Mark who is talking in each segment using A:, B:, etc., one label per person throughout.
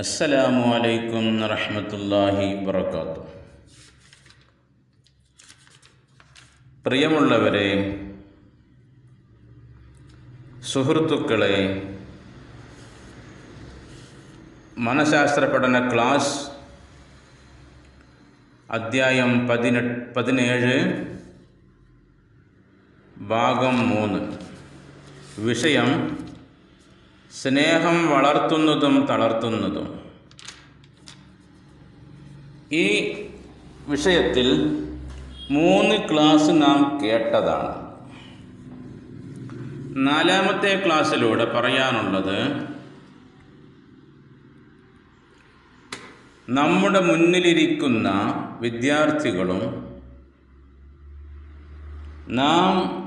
A: അസ്സലാമു അലൈക്കും വറഹ്മത്തുള്ളാഹി വബറകാതുഹു. പ്രിയമുള്ളവരെ സുഹൃത്തുക്കളെ മനഃശാസ്ത്ര പഠന ക്ലാസ് അദ്ധ്യായം പതിനെട്ട് പതിനേഴ് ഭാഗം മൂന്ന്. വിഷയം സ്നേഹം വളർത്തുന്നതും തളർത്തുന്നതും. ഈ വിഷയത്തിൽ മൂന്ന് ക്ലാസ് നാം കേട്ടതാണ്. നാലാമത്തെ ക്ലാസ്സിലൂടെ പറയാനുള്ളത് നമ്മുടെ മുന്നിലിരിക്കുന്ന വിദ്യാർത്ഥികളും നാം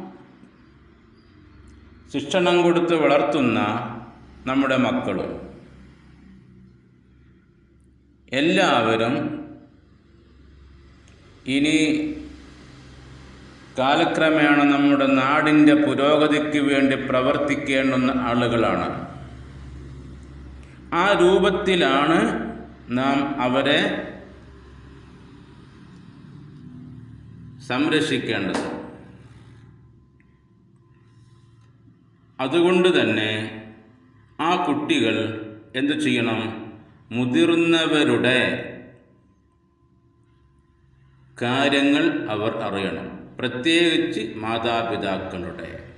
A: ശിക്ഷണം കൊടുത്ത് വളർത്തുന്ന നമ്മുടെ മക്കളും. എല്ലാവരും ഇനി കാലക്രമേണ നമ്മുടെ നാടിന്റെ പുരോഗതിക്ക് വേണ്ടി പ്രവർത്തിക്കേണ്ടുന്ന ആളുകളാണ്. ആ രൂപത്തിലാണ് നാം അവരെ സംരക്ഷിക്കേണ്ടത്. അതുകൊണ്ട് തന്നെ കുട്ടികൾ എന്തു ചെയ്യണം? മുതിർന്നവരുടെ കാര്യങ്ങൾ അവർ അറിയണം. പ്രത്യേകിച്ച് മാതാപിതാക്കളുടെ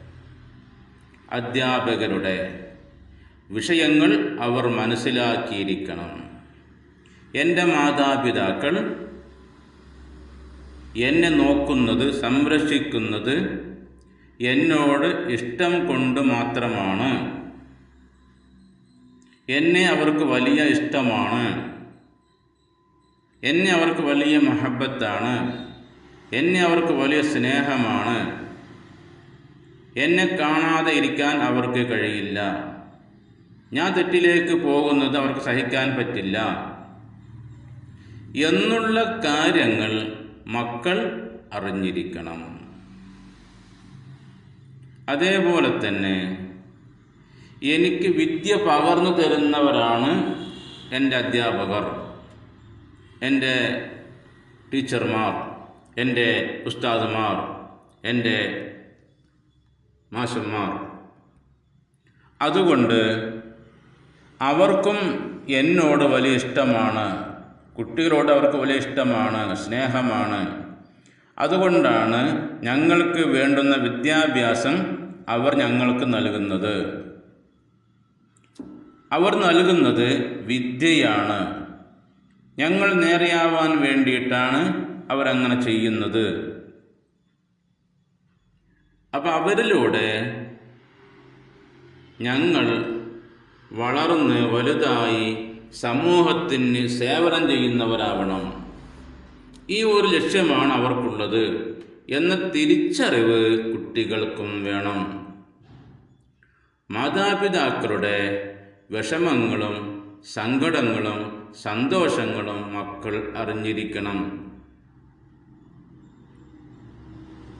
A: അധ്യാപകരുടെ വിഷയങ്ങൾ അവർ മനസ്സിലാക്കിയിരിക്കണം. എന്റെ മാതാപിതാക്കൾ എന്നെ നോക്കുന്നത് സംരക്ഷിക്കുന്നത് എന്നോട് ഇഷ്ടം കൊണ്ട് മാത്രമാണ്. എന്നെ അവർക്ക് വലിയ ഇഷ്ടമാണ്. എന്നെ അവർക്ക് വലിയ മഹബത്താണ്. എന്നെ അവർക്ക് വലിയ സ്നേഹമാണ്. എന്നെ കാണാതെ ഇരിക്കാൻ അവർക്ക് കഴിയില്ല. ഞാൻ തെറ്റിലേക്ക് പോകുന്നത് അവർക്ക് സഹിക്കാൻ പറ്റില്ല. എന്നുള്ള കാര്യങ്ങൾ മക്കൾ അറിഞ്ഞിരിക്കണം. അതേപോലെ തന്നെ എനിക്ക് വിദ്യ പകർന്നു തരുന്നവരാണ് എന്റെ അധ്യാപകർ എന്റെ ടീച്ചർമാർ എന്റെ ഉസ്താദുമാർ എന്റെ മാഷന്മാർ. അതുകൊണ്ട് അവർക്കും എന്നോട് വലിയ ഇഷ്ടമാണ് കുട്ടികളോട് അവർക്ക് വലിയ ഇഷ്ടമാണ് സ്നേഹമാണ്. അതുകൊണ്ടാണ് ഞങ്ങൾക്ക് വേണ്ടുന്ന വിദ്യാഭ്യാസം അവർ ഞങ്ങൾക്ക് നൽകുന്നത്. അവർ നൽകുന്നത് വിദ്യയാണ്. ഞങ്ങൾ നേരെയാവാൻ വേണ്ടിയിട്ടാണ് അവരങ്ങനെ ചെയ്യുന്നത്. അപ്പം അവരിലൂടെ ഞങ്ങൾ വളർന്ന് വലുതായി സമൂഹത്തിന് സേവനം ചെയ്യുന്നവരാവണം. ഈ ഒരു ലക്ഷ്യമാണ് അവർക്കുള്ളത്. എന്ന തിരിച്ചറിവ് കുട്ടികൾക്കും വേണം. മാതാപിതാക്കളുടെ വിഷമങ്ങളും സങ്കടങ്ങളും സന്തോഷങ്ങളും മക്കൾ അറിഞ്ഞിരിക്കണം.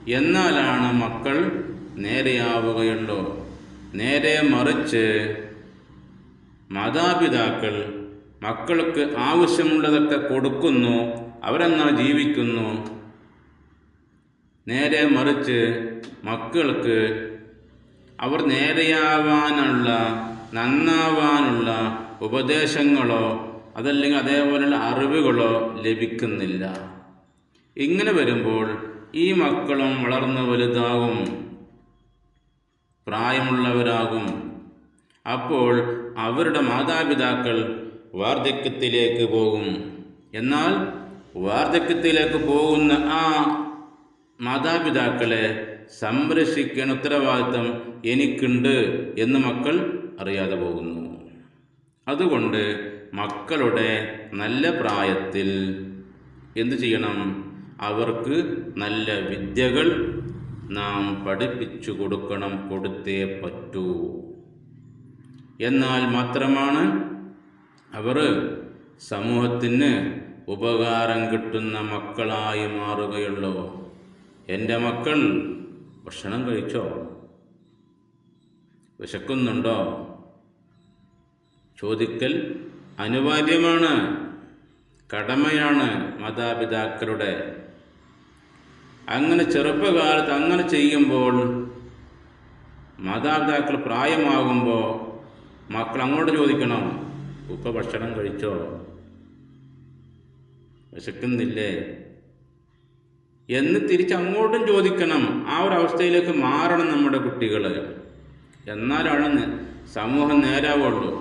A: എന്നാലാണ് മക്കൾ നേരെയാവുകയുള്ളൂ. നേരെ മറിച്ച് മാതാപിതാക്കൾ മക്കൾക്ക് ആവശ്യമുള്ളതൊക്കെ കൊടുക്കുന്നു അവരങ്ങനെ ജീവിക്കുന്നു. നേരെ മറിച്ച് മക്കൾക്ക് അവർ നേരെയാവാനുള്ള നന്നാവാനുള്ള ഉപദേശങ്ങളോ അതല്ലെങ്കിൽ അതേപോലെയുള്ള അറിവുകളോ ലഭിക്കുന്നില്ല. ഇങ്ങനെ വരുമ്പോൾ ഈ മക്കളും വളർന്ന് വലുതാകും. പ്രായമുള്ളവരാകും. അപ്പോൾ അവരുടെ മാതാപിതാക്കൾ വാർദ്ധക്യത്തിലേക്ക് പോകും. എന്നാൽ വാർദ്ധക്യത്തിലേക്ക് പോകുന്ന ആ മാതാപിതാക്കളെ സംരക്ഷിക്കാൻ ഉത്തരവാദിത്തം എനിക്കുണ്ട് എന്ന് മക്കൾ അറിയാതെ പോകുന്നു. അതുകൊണ്ട് മക്കളുടെ നല്ല പ്രായത്തിൽ എന്തു ചെയ്യണം? അവർക്ക് നല്ല വിദ്യകൾ നാം പഠിപ്പിച്ചു കൊടുക്കണം കൊടുത്തേ പറ്റൂ. എന്നാൽ മാത്രമാണ് അവർ സമൂഹത്തിന് ഉപകാരം കിട്ടുന്ന മക്കളായി മാറുകയുള്ളൂ. എന്റെ മക്കൾ ഭക്ഷണം കഴിച്ചോ? വിശക്കുന്നുണ്ടോ? ചോദിക്കൽ അനിവാര്യമാണ്. കടമയാണ് മാതാപിതാക്കളുടെ. അങ്ങനെ ചെറുപ്പകാലത്ത് അങ്ങനെ ചെയ്യുമ്പോൾ മാതാപിതാക്കൾ പ്രായമാകുമ്പോൾ മക്കൾ അങ്ങോട്ട് ചോദിക്കണം ഉപ്പ ഭക്ഷണം കഴിച്ചോ? വിശക്കുന്നില്ലേ? എന്ന് തിരിച്ച് അങ്ങോട്ടും ചോദിക്കണം. ആ ഒരു അവസ്ഥയിലേക്ക് മാറണം നമ്മുടെ കുട്ടികൾ എന്നാലാണ് സമൂഹം നേരാവുള്ളൂ.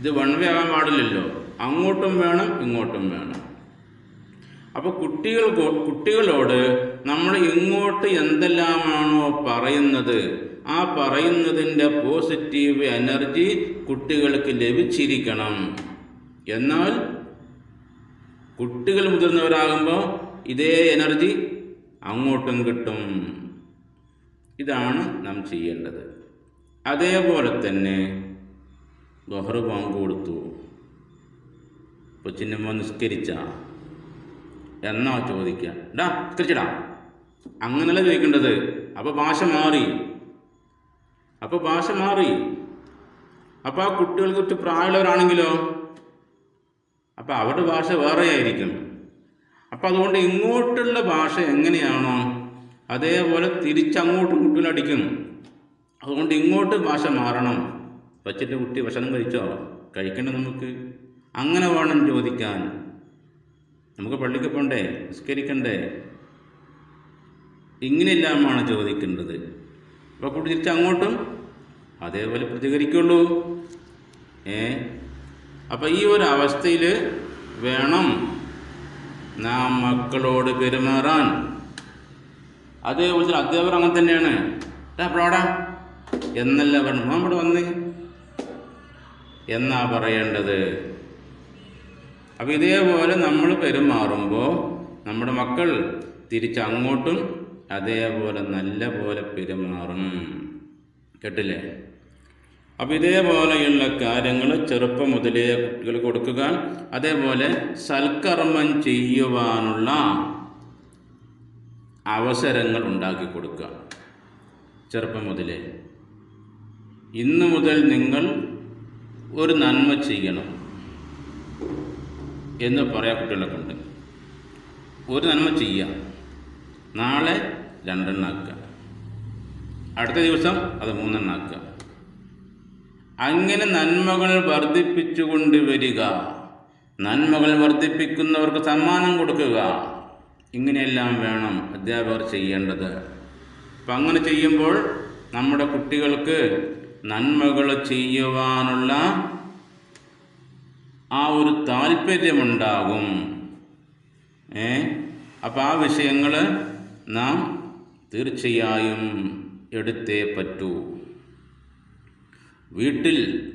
A: ഇത് വൺ വേ ആകാൻ പാടില്ലല്ലോ. അങ്ങോട്ടും വേണം ഇങ്ങോട്ടും വേണം. അപ്പോൾ കുട്ടികൾ കുട്ടികളോട് നമ്മൾ ഇങ്ങോട്ട് എന്തെല്ലാമാണോ പറയുന്നത് ആ പറയുന്നതിന്റെ പോസിറ്റീവ് എനർജി കുട്ടികൾക്ക് ലഭിച്ചിരിക്കണം. എന്നാൽ കുട്ടികൾ മുതിർന്നവരാകുമ്പോൾ ഇതേ എനർജി അങ്ങോട്ടും കിട്ടും. ഇതാണ് നാം ചെയ്യേണ്ടത്. അതേപോലെ തന്നെ ബഹ്റ് ബാങ്ക് കൊടുത്തു. കൊച്ചിന്റെ നിസ്കരിച്ച. എന്നാ ചോദിക്കുക ഡാ നിസ്കരിച്ചടാ. അങ്ങനല്ല ചോദിക്കേണ്ടത്? അപ്പോൾ ഭാഷ മാറി. അപ്പോൾ ഭാഷ മാറി. അപ്പോൾ ആ കുട്ടികൾക്ക് കുറച്ച് പ്രായമുള്ളവരാണെങ്കിലോ? അപ്പോൾ അവരുടെ ഭാഷ വേറെ ആയിരിക്കും. അപ്പോൾ അതുകൊണ്ട് ഇങ്ങോട്ടുള്ള ഭാഷ എങ്ങനെയാണോ അതേപോലെ തിരിച്ചങ്ങോട്ടും കുട്ടികളടിക്കും അതുകൊണ്ട് ഇങ്ങോട്ട് ഭാഷ മാറണം. വച്ചിട്ട് കുട്ടി ഭക്ഷണം കഴിച്ചോ? കഴിക്കണ്ട നമുക്ക്. അങ്ങനെ വേണം ചോദിക്കാൻ. നമുക്ക് പള്ളിക്ക് പോണ്ടേ? നിസ്കരിക്കണ്ടേ? ഇങ്ങനെയെല്ലാമാണ് ചോദിക്കേണ്ടത്. അപ്പോൾ കുട്ടി തിരിച്ച് അങ്ങോട്ടും അതേപോലെ പ്രതികരിക്കുള്ളൂ. ഏ? അപ്പോൾ ഈ ഒരു അവസ്ഥയിൽ വേണം നാം മക്കളോട് പെരുമാറാൻ. അതേപോലെ അധ്യാപകർ അങ്ങനെ തന്നെയാണ്. "ഡാ, അപ്പോഴാടാ എന്നല്ല പറഞ്ഞു. "മോൻ ഇവിടെ വന്ന്. എന്നാ പറയേണ്ടത്? അപ്പം ഇതേപോലെ നമ്മൾ പെരുമാറുമ്പോൾ നമ്മുടെ മക്കൾ തിരിച്ചങ്ങോട്ടും അതേപോലെ നല്ല പോലെ പെരുമാറും. കേട്ടില്ലേ? അപ്പം ഇതേപോലെയുള്ള കാര്യങ്ങൾ ചെറുപ്പം മുതലേ കുട്ടികൾ കൊടുക്കുക. അതേപോലെ സൽക്കർമ്മം ചെയ്യുവാനുള്ള അവസരങ്ങൾ ഉണ്ടാക്കി കൊടുക്കുക. ചെറുപ്പം മുതലേ. ഇന്ന് മുതൽ നിങ്ങൾ ഒരു നന്മ ചെയ്യണം എന്ന് പറയാ കുട്ടികളെ കൊണ്ട് ഒരു നന്മ ചെയ്യുക. നാളെ രണ്ടെണ്ണാക്കുക അടുത്ത ദിവസം അത് മൂന്നെണ്ണാക്കുക അങ്ങനെ നന്മകൾ വർദ്ധിപ്പിച്ചുകൊണ്ട് വരിക. നന്മകൾ വർദ്ധിപ്പിക്കുന്നവർക്ക് സമ്മാനം കൊടുക്കുക. ഇങ്ങനെയെല്ലാം വേണം അധ്യാപകർ ചെയ്യേണ്ടത്. അപ്പം അങ്ങനെ ചെയ്യുമ്പോൾ നമ്മുടെ കുട്ടികൾക്ക് നന്മകൾ ചെയ്യുവാനുള്ള ആ ഒരു താല്പര്യമുണ്ടാകും. ഏ? അപ്പം ആ വിഷയങ്ങൾ നാം തീർച്ചയായും എടുത്തേ പറ്റൂ. വീട്ടിൽ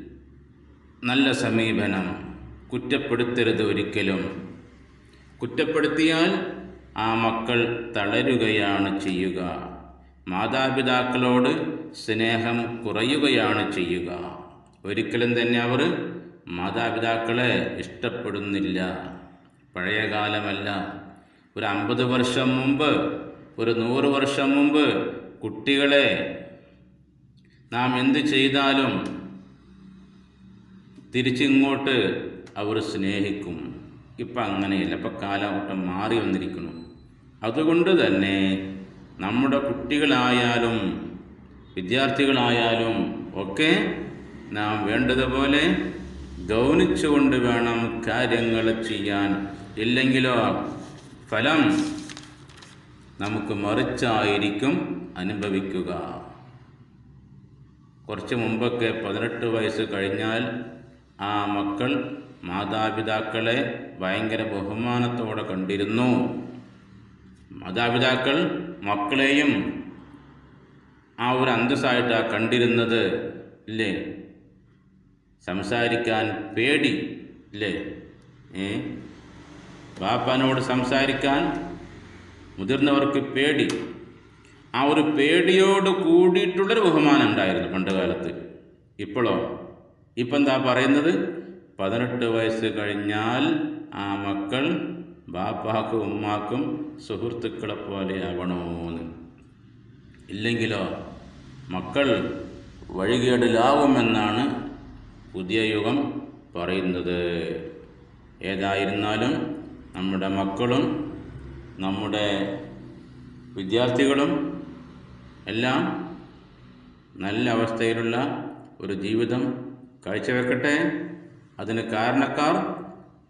A: നല്ല സമീപനം കുറ്റപ്പെടുത്തരുത് ഒരിക്കലും. കുറ്റപ്പെടുത്തിയാൽ ആ മക്കൾ തളരുകയാണ് ചെയ്യുക. മാതാപിതാക്കളോട് സ്നേഹം കുറയുകയാണ് ചെയ്യുക. ഒരിക്കലും തന്നെ അവർ മാതാപിതാക്കളെ ഇഷ്ടപ്പെടുന്നില്ല. പഴയ കാലമല്ല ഒരു അമ്പത് വർഷം മുമ്പ് ഒരു നൂറ് വർഷം മുമ്പ് കുട്ടികളെ നാം എന്ത് ചെയ്താലും തിരിച്ചിങ്ങോട്ട് അവർ സ്നേഹിക്കും. ഇപ്പം അങ്ങനെയല്ല. ഇപ്പം കാലഘട്ടം മാറി വന്നിരിക്കുന്നു. അതുകൊണ്ട് തന്നെ നമ്മുടെ കുട്ടികളായാലും വിദ്യാർത്ഥികളായാലും ഒക്കെ നാം വേണ്ടതുപോലെ ഗൗനിച്ചുകൊണ്ട് വേണം കാര്യങ്ങൾ ചെയ്യാൻ. ഇല്ലെങ്കിലോ ഫലം നമുക്ക് മറിച്ചായിരിക്കും അനുഭവിക്കുക. കുറച്ച് മുമ്പൊക്കെ പതിനെട്ട് വയസ്സ് കഴിഞ്ഞാൽ ആ മക്കൾ മാതാപിതാക്കളെ ഭയങ്കര ബഹുമാനത്തോടെ കണ്ടിരുന്നു. മാതാപിതാക്കൾ മക്കളെയും ആ ഒരു അന്തസ്സായിട്ടാണ് കണ്ടിരുന്നത് ഇല്ലേ? സംസാരിക്കാൻ പേടി ഇല്ലേ? ഏ? ബാപ്പാനോട് സംസാരിക്കാൻ മുതിർന്നവർക്ക് പേടി. ആ ഒരു പേടിയോട് കൂടിയിട്ടുള്ളൊരു ബഹുമാനം ഉണ്ടായിരുന്നു പണ്ട് കാലത്ത്. ഇപ്പോഴോ ഇപ്പം എന്താ പറയുന്നത്? പതിനെട്ട് വയസ്സ് കഴിഞ്ഞാൽ ആ മക്കൾ ബാപ്പാക്കും ഉമ്മാക്കും സുഹൃത്തുക്കളെ പോലെ ആവണമെന്ന് ഇല്ലെങ്കിലോ മക്കൾ വഴികേടിലാവുമെന്നാണ് പുതിയ യുഗം പറയുന്നത്. ഏതായിരുന്നാലും നമ്മുടെ മക്കളും നമ്മുടെ വിദ്യാർത്ഥികളും എല്ലാം നല്ല അവസ്ഥയിലുള്ള ഒരു ജീവിതം കാഴ്ചവെക്കട്ടെ. അതിന് കാരണക്കാർ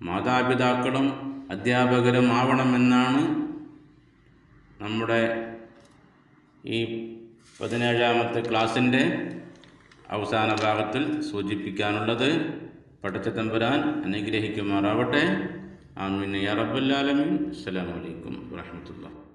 A: മാതാപിതാക്കളും അധ്യാപകരും ആവണമെന്നാണ് നമ്മുടെ ഈ പതിനേഴാമത്തെ ക്ലാസ്സിന്റെ അവസാന ഭാഗത്തിൽ സൂചിപ്പിക്കാനുള്ളത്. പടച്ച തമ്പുരാൻ അനുഗ്രഹിക്കുമാറാവട്ടെ. ആമീൻ. യാ റബ്ബല്ലാലമീൻ അസ്സലാമു അലൈക്കും വറഹ്മത്തുള്ളാഹി.